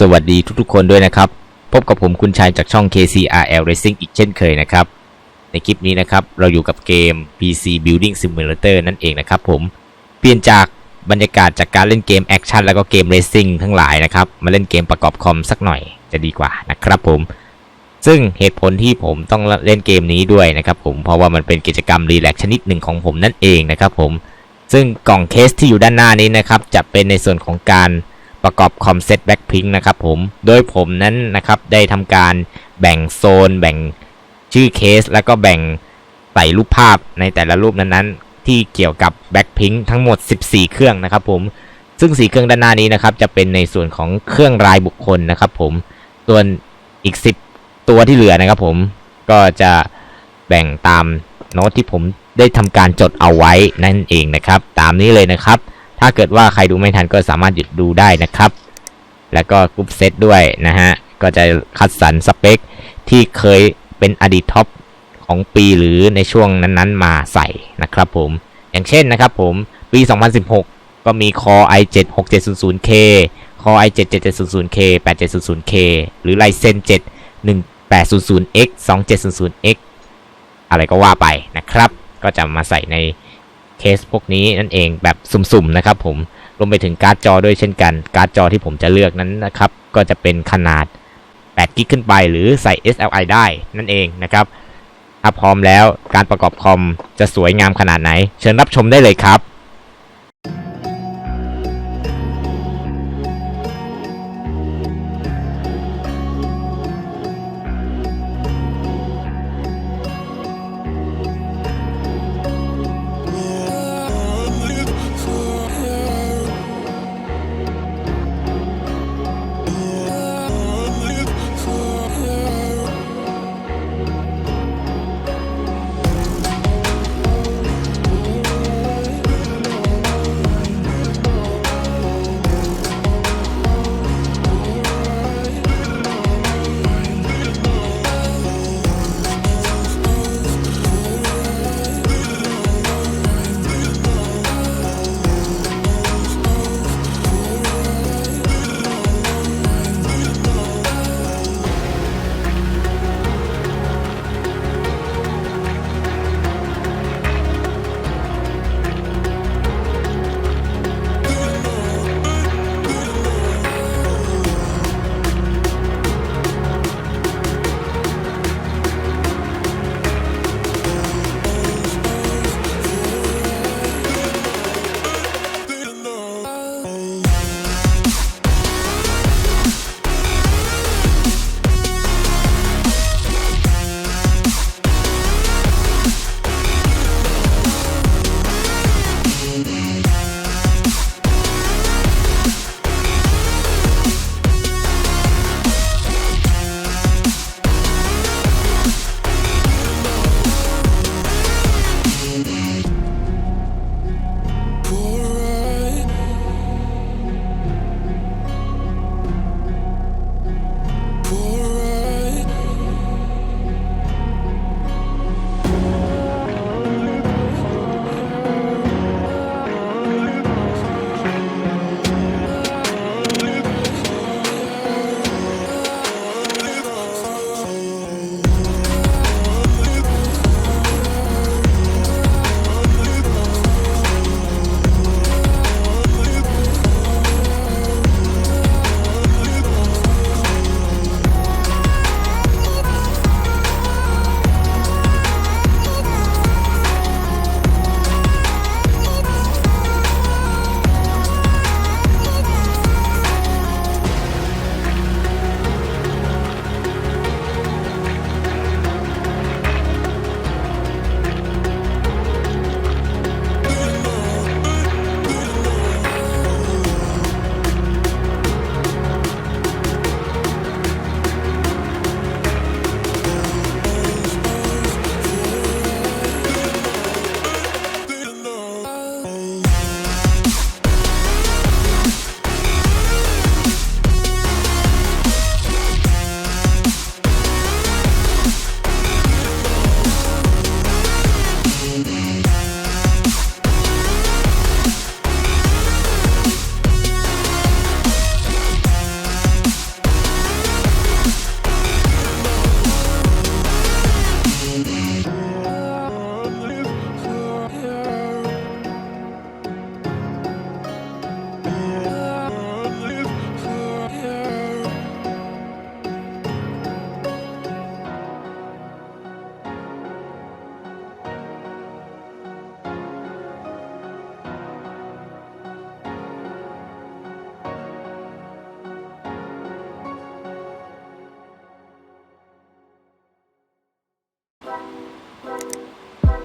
สวัสดีทุกๆคนด้วยนะครับ พบกับผมคุณชายจากช่อง KCRL Racing อีกเช่นเคยนะครับ ในคลิปนี้นะครับ เราอยู่กับเกม PC Building Simulator นั่นเองนะครับผม เปลี่ยนจากบรรยากาศจากการเล่นเกมแอคชั่นแล้วก็เกม Racing ทั้งหลายนะครับ มาเล่นเกมประกอบคอมสักหน่อยจะดีกว่านะครับผม ซึ่งเหตุผลที่ผมต้องเล่นเกมนี้ด้วยนะครับผม เพราะว่ามันเป็นกิจกรรมรีแลกชนิดหนึ่งของผมนั่นเองนะครับผม ซึ่งกล่องเคสที่อยู่ด้านหน้านี้นะครับ จะเป็นในส่วนของการ ประกอบคอมเซ็ตแบ็คพิงนะครับผม โดยผมนั้นนะครับได้ทำการแบ่งโซน แบ่งชื่อเคส แล้วก็แบ่งใส่รูปภาพในแต่ละรูปนั้นๆ ที่เกี่ยวกับแบ็คพิงทั้งหมด 14 เครื่องนะครับผม ซึ่งสีเครื่องด้านหน้านี้นะครับจะเป็นในส่วนของเครื่องรายบุคคลนะครับผม ส่วนอีก 10 ตัวที่เหลือนะครับผมก็จะแบ่งตามโน้ตที่ผมได้ทำการจดเอาไว้นั่นเองนะครับ ตามนี้เลยนะครับ ถ้าเกิดว่าใครดูไม่ทันก็สามารถหยุดดูได้นะครับ แล้วก็กรุ๊ปเซตด้วยนะฮะ ก็จะคัดสรรสเปคที่เคยเป็นอดีตท็อปของปีหรือในช่วงนั้นๆมาใส่นะครับผม อย่างเช่นนะครับผม ปี 2016 ก็มี Core i7 6700K Core i7 7700K 8700K หรือ Ryzen 7 1800X 2700X อะไรก็ว่าไปนะครับ ก็จะมาใส่ใน เคสพวกนี้นั่นเองแบบสุ่มๆนะครับผมรวมไปถึงการ์ดจอด้วยเช่นกัน การ์ดจอที่ผมจะเลือกนั้นนะครับ ก็จะเป็นขนาด 8 กิกขึ้นไป หรือใส่ SLI ได้นั่นเองนะครับ ถ้าพร้อมแล้วการประกอบคอมจะสวยงามขนาดไหน เชิญรับชมได้เลยครับ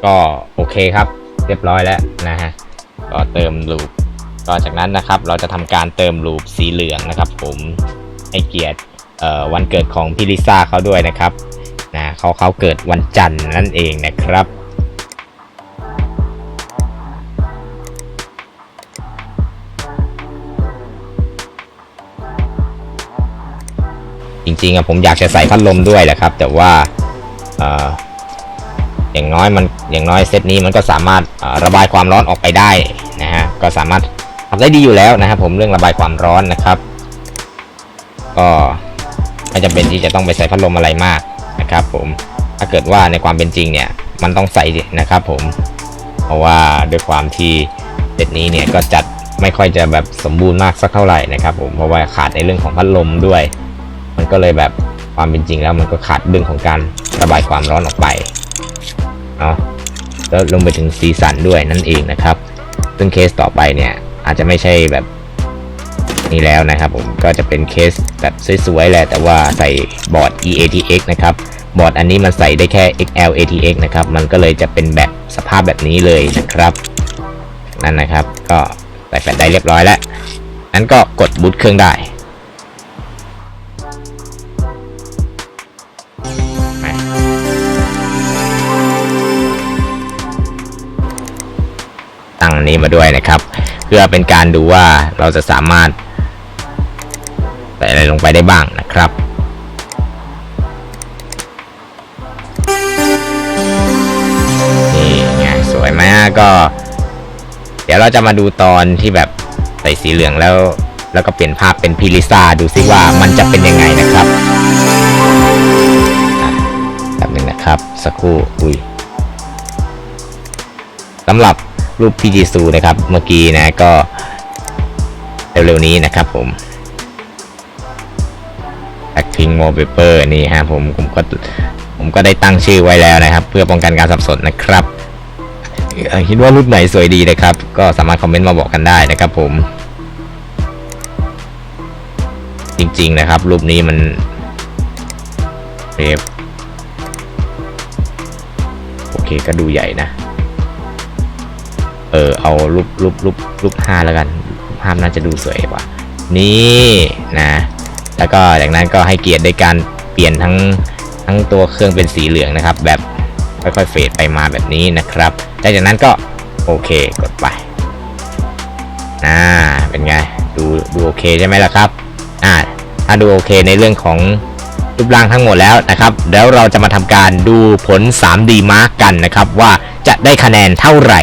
ก็โอเคครับ เรียบร้อยแล้วนะฮะก็เติมลูปก็จากนั้นนะครับ เราจะทำการเติมลูปสีเหลืองนะครับ ผมให้เกียรติวันเกิดของพี่ลิซ่าเขาด้วยนะครับนะเขาเขาเกิดวันจันทร์นั่นเองนะครับจริงๆอะผมอยากจะใส่พัดลมด้วยแหละครับ แต่ว่า อย่างน้อยมันอย่างน้อยเซตนี้มันก็สามารถระบายความร้อนออกไปได้นะฮะก็สามารถทำได้ดีอยู่แล้วนะครับผมเรื่องระบายความร้อนนะครับ ก็ไม่จำเป็นที่จะต้องไปใส่พัดลมอะไรมากนะครับผมถ้าเกิดว่าในความเป็นจริงเนี่ยมันต้องใส่นะครับผมเพราะว่าด้วยความที่เซตนี้เนี่ยก็จัดไม่ค่อยจะแบบสมบูรณ์มากสักเท่าไหร่นะครับผมเพราะว่าขาดในเรื่องของพัดลมด้วย มันก็เลยแบบความเป็นจริงแล้วมันก็ขาดเรื่องของการระบายความร้อนออกไป เนาะแล้วลงไปถึงสีสันด้วยนั่นเองนะครับ ซึ่งเคสต่อไปเนี่ยอาจจะไม่ใช่แบบนี้แล้วนะครับผมก็จะเป็นเคสแบบสวยๆแหละแต่ว่าใส่บอร์ด EATX นะครับบอร์ดอันนี้มันใส่ได้แค่ XL ATX นะครับ มันก็เลยจะเป็นแบบสภาพแบบนี้เลยนะครับ นั่นนะครับ ก็ใส่แฟลชได้เรียบร้อยแล้วนั้นก็กดบูตเครื่องได้ นี้มาด้วยนะครับ เพื่อเป็นการดูว่าเราจะสามารถใส่อะไรลงไปได้บ้างนะครับนี่ไงสวยไหมก็ เดี๋ยวเราจะมาดูตอนที่แบบใส่สีเหลืองแล้วแล้วก็เปลี่ยนภาพเป็นพิลิซ่าดูซิว่ามันจะเป็นยังไงนะครับแบบนึงนะครับ สักครู่ อุ้ยสำหรับ รูปพี่จีซูนะครับ เมื่อกี้นะก็เร็วๆนี้นะครับผม Blackpink Wallpaper นี่ฮะผมผมก็ผมก็ได้ตั้งชื่อไว้แล้วนะครับ เพื่อป้องกันการสับสนนะครับคิดว่ารูปไหนสวยดีนะครับ ก็สามารถคอมเมนต์มาบอกกันได้นะครับผม จริงๆนะครับ รูปนี้มันเรฟโอเคก็ดูใหญ่นะ เออเอารูปรูปรูปรูปห้าแล้วกันรูปห้าน่าจะดูสวยกว่า นี่นะ แล้วก็จากนั้นก็ให้เกียรติด้วยการเปลี่ยนทั้งทั้งตัวเครื่องเป็นสีเหลืองนะครับ แบบค่อยๆเฟดไปมาแบบนี้นะครับและจากนั้นก็โอเคกดไปอ่าเป็นไงดูดูโอเคใช่ไหมล่ะครับอ่าถ้าดูโอเคในเรื่องของรูปร่างทั้งหมดแล้วนะครับแล้วเราจะมาทำการดูผล 3D Mark กันนะครับ ว่าจะได้คะแนนเท่าไหร่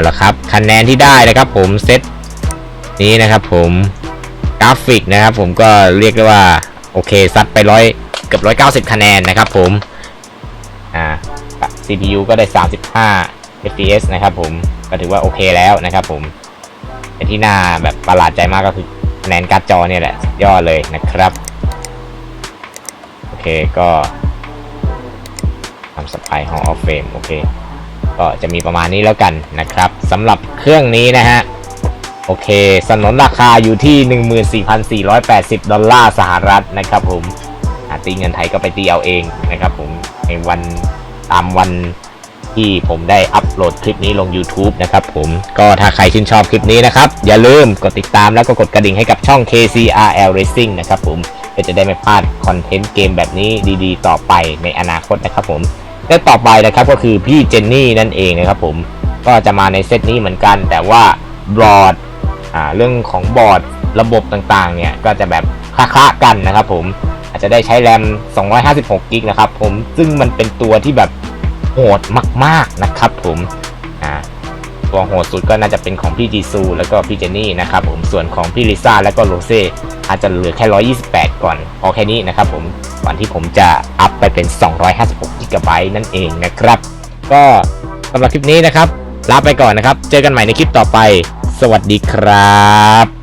อ่าแล้วครับคะแนนที่ได้นะครับผมเซตนี้นะครับผมกราฟิกนะครับผมก็เรียกได้ว่าโอเคซัดไปร้อยเกือบร้อยเก้าสิบคะแนนนะครับผมอ่า CPU ก็ได้ 35 fps นะครับผมก็ถือว่าโอเคแล้วนะครับผมแต่ที่น่าแบบประหลาดใจมากก็คือคะแนนการ์ดจอเนี่ยแหละยอดเลยนะครับโอเคก็ทำสไปฮอลออฟเฟมโอเค ก็จะมีประมาณนี้แล้วกันนะครับสำหรับเครื่องนี้นะฮะโอเค สนนราคาอยู่ที่ 14,480 ดอลลาร์สหรัฐนะครับผมตีเงินไทยก็ไปตีเอาเองนะครับผมในวันตามวันที่ผมได้อัปโหลดคลิปนี้ลง YouTube นะครับผมก็ถ้าใครชื่นชอบคลิปนี้นะครับ อย่าลืมกดติดตามแล้วก็กดกระดิ่งให้กับช่อง KCRL Racing นะครับผมเพื่อจะได้ไม่พลาดคอนเทนต์เกมแบบนี้ดีๆ ต่อไปในอนาคตนะครับผม และต่อไปนะครับก็คือพี่เจนนี่นั่นเองนะครับผมก็จะมาในเซตนี้เหมือนกัน แต่ว่าบอร์ดเรื่องของบอร์ดระบบต่างๆเนี่ยก็จะแบบคละๆกันนะครับผมอาจจะได้ใช้แรม 256 กิกนะครับผมซึ่งมันเป็นตัวที่แบบโหดมากๆนะครับผมตัวโหดสุดก็น่าจะเป็นของพี่จีซูแล้วก็พี่เจนนี่นะครับผมส่วนของพี่ลิซ่าแล้วก็โรเซ่อาจจะเหลือแค่ 128 ก่อนพอแค่นี้นะครับผมก่อนที่ผมจะอัพไปเป็น 256กิกะไบต์นั่นเองนะครับ ก็สำหรับคลิปนี้นะครับลาไปก่อนนะครับ เจอกันใหม่ในคลิปต่อไป สวัสดีครับ